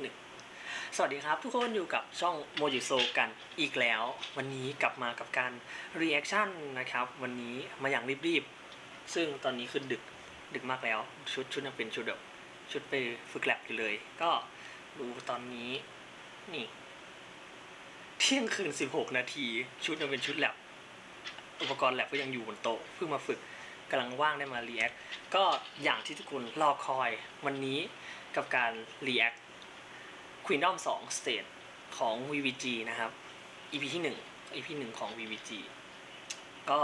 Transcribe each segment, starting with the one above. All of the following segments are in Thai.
หนึ่งสวัสดีครับ ทุกคนอยู่กับช่องโมจิโซกันอีกแล้ว วันนี้กลับมากับการรีแอคชั่นนะครับ วันนี้มาอย่างรีบๆ ซึ่งตอนนี้คือดึกดึกมากแล้ว ชุดชุดยังเป็นชุดแบบชุดไปฝึกแลบอยู่เลย ก็ดูตอนนี้นี่ เที่ยงคืน 16 นาที ชุดยังเป็นชุดแลบอุปกรณ์แลบก็ยังอยู่บนโต๊ะเพิ่งมาฝึกกำลังว่างได้มารีแอคก็อย่างที่ทุกคนรอคอยวันนี้กับการรีแอค Queendom 2 State ของ VVG นะครับ EP ที่1 EP 1 ของ VVG ก็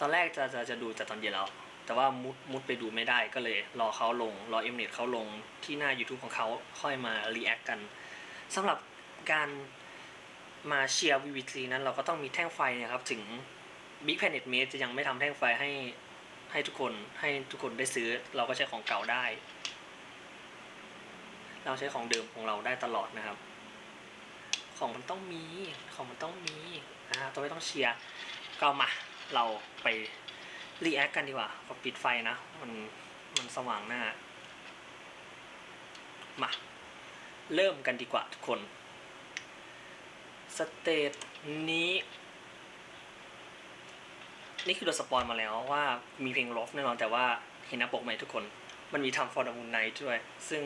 ตอนแรกจะจะจะดูแต่ตอนเย็นแล้ว แต่ว่ามุดมุดไปดูไม่ได้ก็เลย รอเขาลง รอเอ็มเน็ตเขาลงที่หน้า YouTube ของเขาค่อยมารีแอคกันสำหรับการมาเชียร์ VVG นั้นเราก็ต้องมีแท่งไฟเนะครับ ถึง Big Planet Mate จะยังไม่ทำแท่งไฟให้ให้ทุกคนให้ทุกคนได้ซื้อ เราก็ใช้ของเก่าได้ เราใช้ของเดิมของเราได้ตลอดนะครับ ของมันต้องมีของมันต้องมีนะต้องไม่ต้องเชียร์ก็มาเราไปรีแอคกันดีกว่าพอปิดไฟนะ มันมันสว่างหน้า มา เริ่มกันดีกว่าทุกคน สเตจนี้ นี่คือเราสปอยมาแล้วว่ามีเพลงลอฟแน่นอนแต่ว่าเห็นหน้าปกไหมทุกคน มันมีทำ for the moon night ด้วย ซึ่ง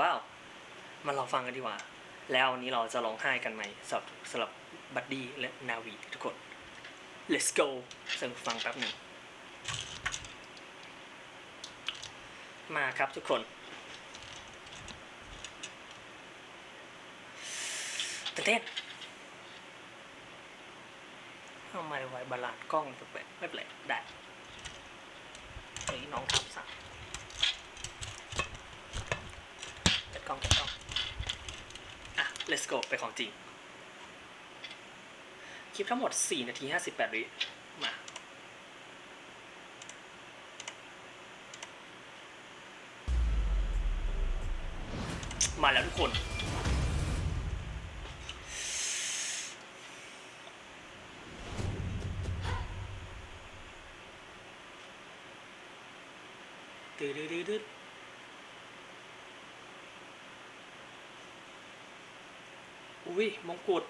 ว้าว มาลองฟังกันดีกว่า แล้ววันนี้เราจะร้องไห้กันไหมสำหรับสำหรับบัดดี้และนาวีทุกคน let's go ซึ่งฟังแป๊บหนึ่งมาครับทุกคนตื่นเต้นทำไมไวบาลานกล้องแปลกไม่เป็นได้เฮ้ยน้องทำสักจัดกล้องจัดกล้อง อะ let's go ไปของจริง คลิปทั้งหมด 4 นาที 58 วิมามาแล้วทุกคนตืดดืดดืด อุ้ยมงกุฎ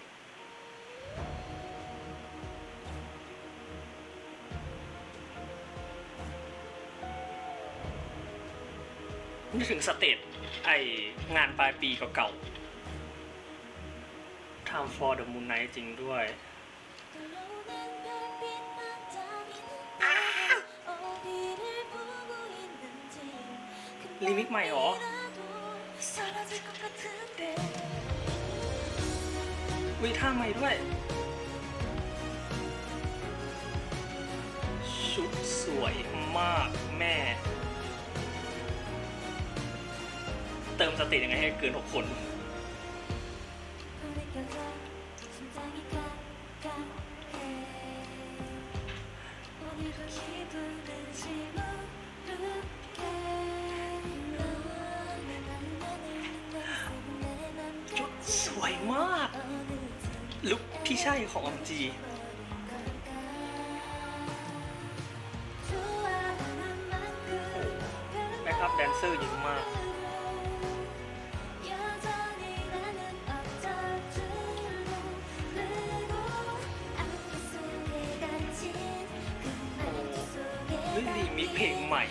นึกถึงสเตจไองานปลายปีเก่าๆ Time for the Moon Night จริงด้วยลิมิกใหม่เหรอ วิท่าใหม่ด้วยชุดสวยมากแม่ เติมสติยังไงให้เกิน6คน ลุคที่ใช่ของอมจีแบ็คอัพแดนเซอร์เยอะมากเฮ้ยรีมิกเพลงใหม่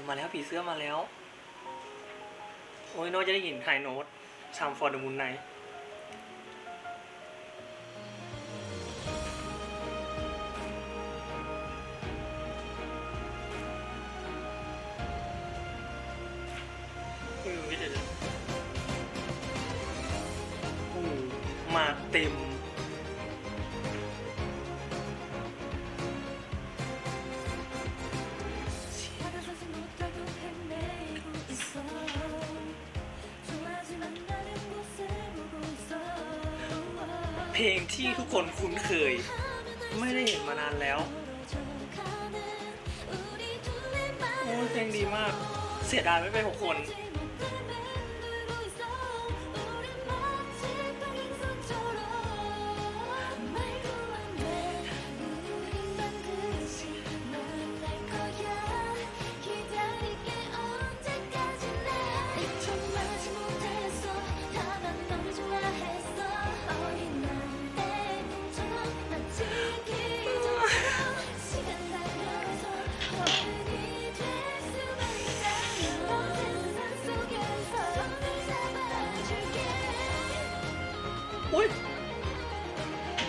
ผมมาแล้วผีเสื้อมาแล้ว โอ้ยโน้ตจะได้ยินไฮโน้ตซามฟอร์ดมูนไนโเพลงที่ทุกคนคุ้นเคย ไม่ได้เห็นมานานแล้วโอ้เพลงดีมาก เสียดายไม่ไปหกคน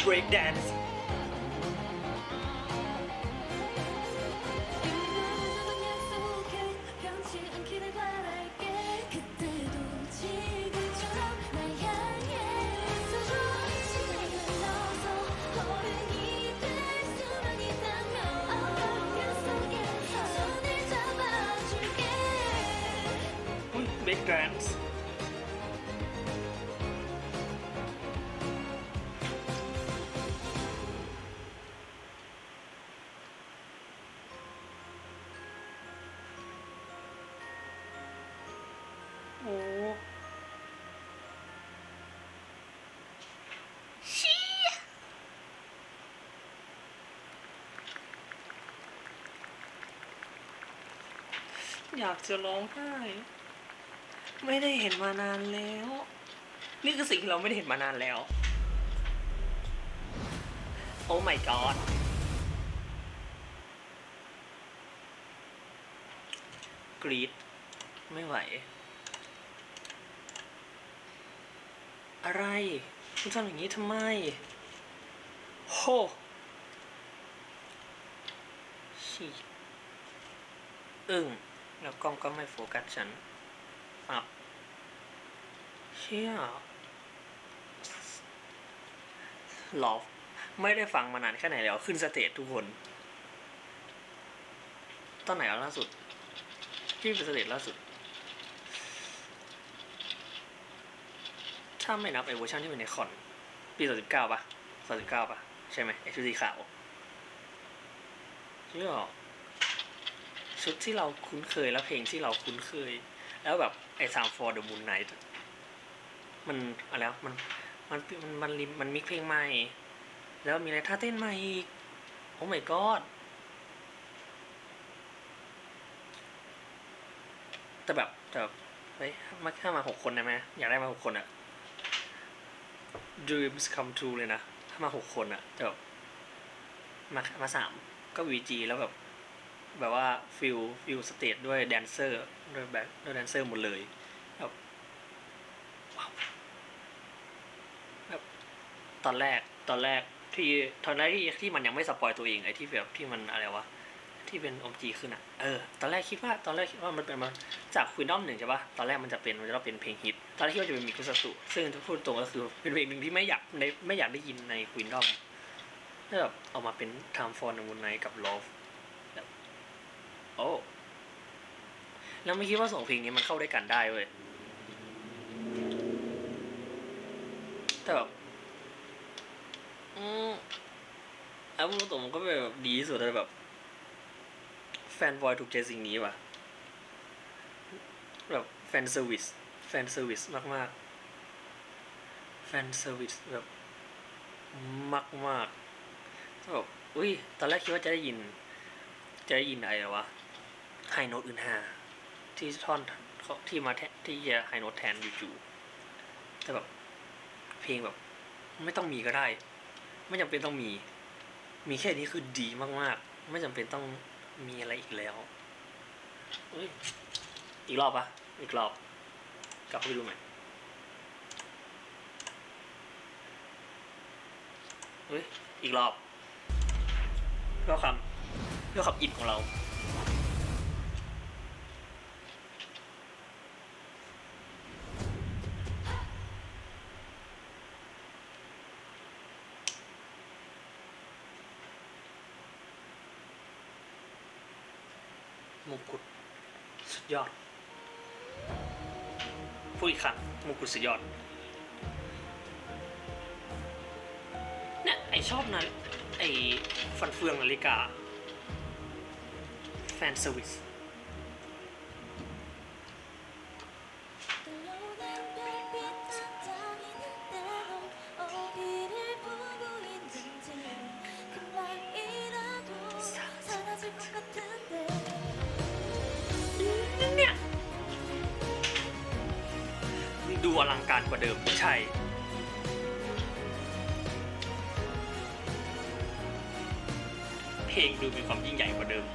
브레이크 댄스 Big Dance. อยากจะร้องไห้ ไม่ได้เห็นมานานแล้ว นี่คือสิ่งที่เราไม่ได้เห็นมานานแล้ว โอ้ my god กรีดไม่ไหว อะไรคุณทำอย่างนี้ทำไม โหชีอึ้ง แล้วกล้องก็ไม่โฟกัสฉันอับเชี่ยหลอฟไม่ได้ฟังมานานแค่ไหนแล้ว ขึ้นสเตจทุกคน ตอนไหนล่าสุด ที่เป็นสเตจล่าสุด ถ้าไม่นับไอเวอร์ชันที่เป็นในคอน ปีสองสิบเก้าปะสองสิบเก้าปะใช่ไหมไอชุดสีขาวเชื่อ ชุดที่เราคุ้นเคยแล้วเพลงที่เราคุ้นเคย แล้วแบบไอ้ Sound for the Moon Night อะมันอะไรวะมันมันมันมันมันมันมิกเพลงใหม่ แล้วมีอะไรท่าเต้นใหม่อีกโอ้ my god แต่แบบแต่แบบเฮ้ยมาถ้ามาหกคนได้ไหมอยากได้มาหกคนอะ dreams come true เลยนะ ถ้ามาหกคนอะแต่แบบมามาสามก็วีจีแล้วแบบ แบบว่าฟิลฟิลสเตจด้วยแดนเซอร์ด้วยแบ็คด้วยแดนเซอร์หมดเลยแบบแบบตอนแรกตอนแรกที่ตอนแรกที่ที่มันยังไม่สปอยตัวเองไอ้ที่แบบที่มันอะไรวะที่เป็นอมจีขึ้นอะเออตอนแรกคิดว่าตอนแรกคิดว่ามันเป็นมาจากควีนดอมหนึ่งใช่ปะตอนแรกมันจะเป็นมันจะต้องเป็นเพลงฮิตตอนแรกคิดว่าจะเป็นมิคุสตุซึ่งถ้าพูดตรงก็คือเป็นเพลงหนึ่งที่ไม่อยากในไม่อยากได้ยินในควีนดอมแล้วแบบเอามาเป็น Time for the Moon Night กับ Love โอ้แล้วไม่คิดว่าสองเพลงนี้มันเข้าด้วยกันได้เว้ยแต่แบบอืมเอาพูดตรงๆมันก็เป็นแบบดีที่สุดเลยแบบ แฟนบอยถูกใจสิ่งนี้ว่ะ แบบแฟนเซอร์วิสแฟนเซอร์วิสมาก ๆ แฟนเซอร์วิสแบบ มากมากๆแบบอุ้ย ตอนแรกคิดว่าจะได้ยิน จะได้ยินอะไรวะ ไฮโน้ตอื่นหาที่ท่อนที่มาแทนที่จะไฮโน้ตแทนอยู่ๆแต่แบบเพลงแบบ ไม่ต้องมีก็ได้ ไม่จำเป็นต้องมี มีแค่นี้คือดีมากๆ ไม่จำเป็นต้องมีอะไรอีกแล้วอ,อีกรอบปะอีกรอบกลับไปดูใหม่เฮ้ยอีกรอบเพื่อความเพื่อความอินของเรา มงกุฎสุดยอดพูดอีกครั้งมงกุฎสุดยอดเนี่ยไอชอบนะไอฟันเฟืองนาฬิกาแฟนเซอร์วิส อลังการกว่าเดิมใช่ เพลงดูมีความยิ่งใหญ่กว่าเดิม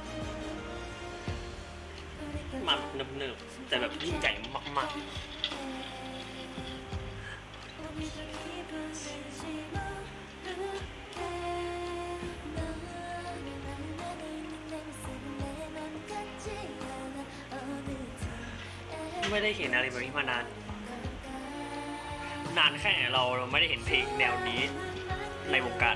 มาแบบเนิบๆแต่แบบยิ่งใหญ่มากๆ ไม่ได้เห็นอะไรแบบนี้มานาน นานแค่ไหนเราเราไม่ได้เห็นเพลงแนวนี้ในวงการ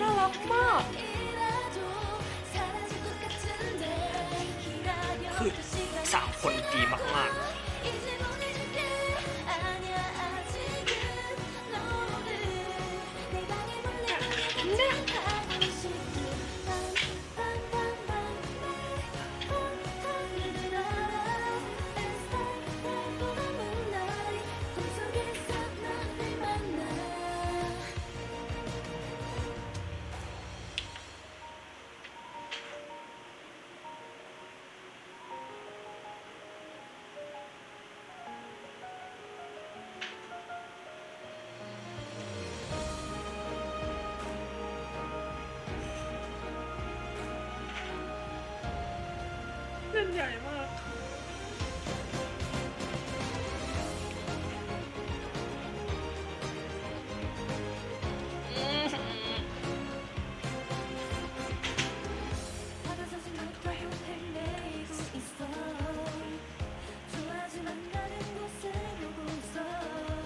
น่ารักมาก คือสามคนดีมากๆ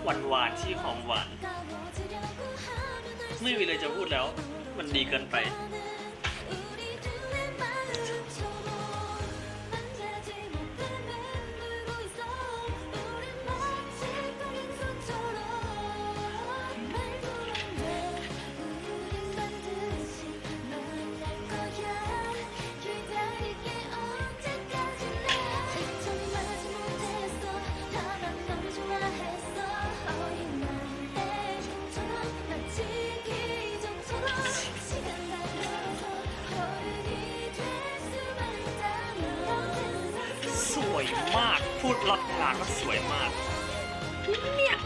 หวานหวานที่หอมหวาน ไม่มีอะไรจะพูดแล้ว มันดีเกินไป มาก พูดรับงานก็สวยมาก เนี่ย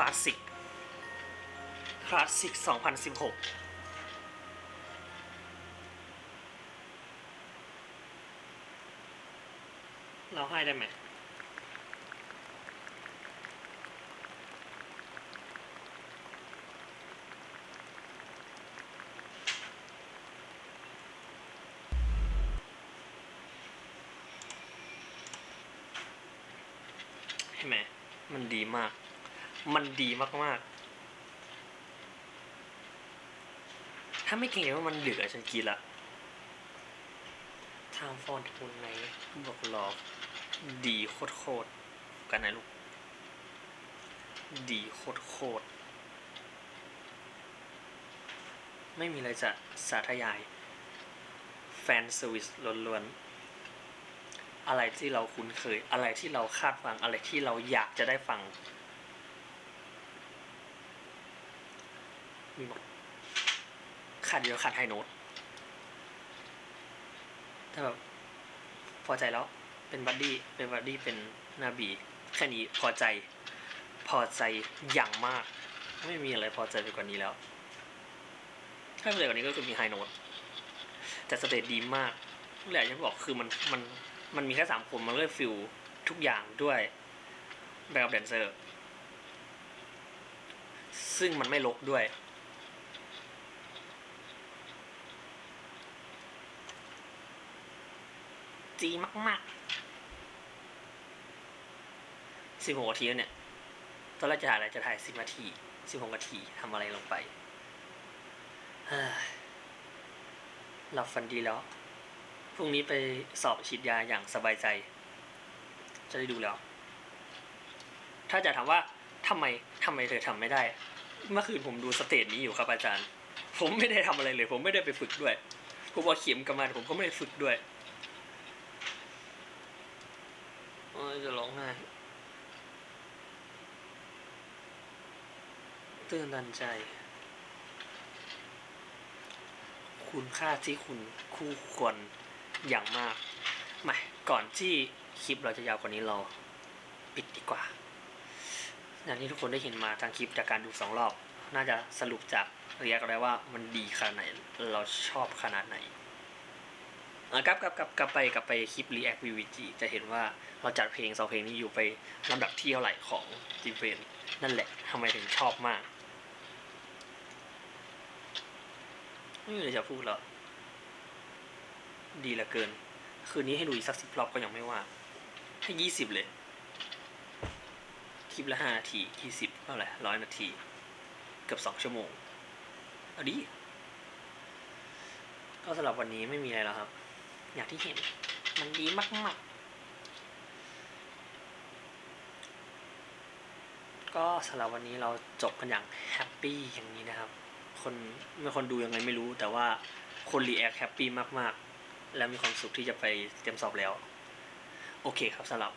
ลาสสิกคลาสสิก 2016เราให้ได้ไหม เห็นไหม มันดีมาก มันดีมากๆ ถ้าไม่เก่งว่ามันเหลือฉันกินละทางฟอนทุนไหนบอกรอดีโคตรๆกันนะลูก ดีโคตรๆไม่มีอะไรจะสาธยาย แฟนเซอร์วิสล้วนๆอะไรที่เราคุ้นเคย อะไรที่เราคาดฟัง อะไรที่เราอยากจะได้ฟัง มีหมดขาดเดียวขาดไฮโน้ตถ้าแบบพอใจแล้ว เป็นบัดดี้ เป็นบัดดี้เป็นนาบี แค่นี้พอใจ พอใจอย่างมาก ไม่มีอะไรพอใจไปกว่านี้แล้ว ถ้าเหลือกว่านี้ก็คือมีไฮโน้ตแต่สเตตดีมากแหละยังบอกคือมันมันมันมีแค่สามคนมันเลยฟิลทุกอย่างด้วยแบ็กอัพแดนเซอร์ ซึ่งมันไม่ลกด้วย จีมากๆสิบหกนาทีแล้วเนี่ย ตอนแรกจะถ่ายอะไรจะถ่ายสิบนาทีสิบหกนาทีทำอะไรลงไปหลับฝันดีแล้ว พรุ่งนี้ไปสอบฉีดยาอย่างสบายใจ จะได้ดูแล้ว ถ้าจะถามว่าทำไมทำไมเธอทำไม่ได้ เมื่อคืนผมดูสเตจนี้อยู่ครับอาจารย์ ผมไม่ได้ทำอะไรเลย ผมไม่ได้ไปฝึกด้วย ผมเอาเข็มกลับมาแต่ผมก็ไม่ได้ฝึกด้วย โอ้ยจะร้องไห้ตื่นตันใจ คุณค่าที่คุณคู่ควรอย่างมากไม่ก่อนที่คลิปเราจะยาวกว่านี้เราปิดดีกว่าอย่างที่ทุกคนได้เห็นมาทางคลิปจากการดูสองรอบ น่าจะสรุปจากเรียกได้ว่ามันดีขนาดไหน เราชอบขนาดไหน กลับกลับกลับกลับไปกลับไปคลิป React VVG จะเห็นว่าเราจัดเพลงสองเพลงนี้อยู่ไปลำดับที่เท่าไหร่ของจีเฟนนั่นแหละทำไมถึงชอบมากไม่มีอะไรจะพูดแล้ว ดีลือเกิน คืนนี้ให้ดูอีกสักสิบรอบก็ยังไม่ว่า ให้ยี่สิบเลย คลิปละห้านาทียี่สิบเท่าไหร่ร้อยนาที เกือบสองชั่วโมงเอาดีก็สำหรับวันนี้ไม่มีอะไรแล้วครับ อย่างที่เห็น มันดีมากๆ ก็สำหรับวันนี้เราจบกันอย่างแฮปปี้อย่างนี้นะครับ คนมีคนดูยังไงไม่รู้ แต่ว่าคนรีแอคแฮปปี้มากๆ และมีความสุขที่จะไปเตรียมสอบแล้ว โอเคครับสำหรับ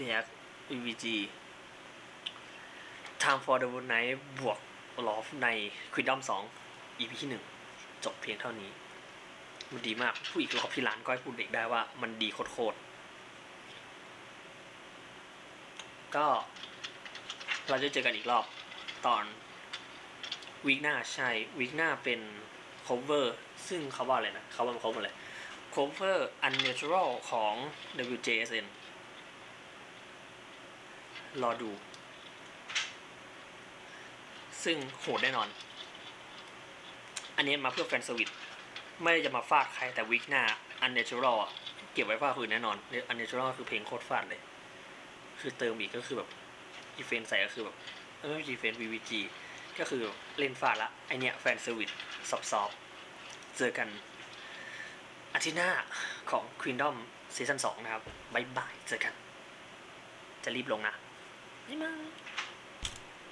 React VVG Time for the Night บวก Love ใน Kingdom 2 EP ที่ 1 จบเพียงเท่านี้ มันดีมากผู้อีกรอบที่ร้านก้อยพูดเด็กได้ว่ามันดีโคตรๆก็เราจะเจอกันอีกรอบตอนวีคหน้าใช่วีคหน้าเป็น cover ซึ่งเขาว่าอะไรนะเขาว่า cover อะไร cover unnatural ของ WJSN รอดู ซึ่งโหดแน่นอน อันนี้มาเพื่อแฟนสวิต ไม่ได้จะมาฟาดใครแต่วีคหน้า unnatural อะเก็บไว้ฟาดคนอื่นแน่นอน unnatural คือเพลงโคตรฟาดเลย คือเติมอีกก็คือแบบอีเฟนใส่ก็คือแบบเอออีเฟน VVG ก็คือเล่นฟาดละไอเนี้ยแฟนเซอร์วิสซอบๆเจอกันอาทิตย์หน้าของ Queendom ซีซั่น2นะครับบายบายเจอกัน จะรีบลงนะบ๊ายบาย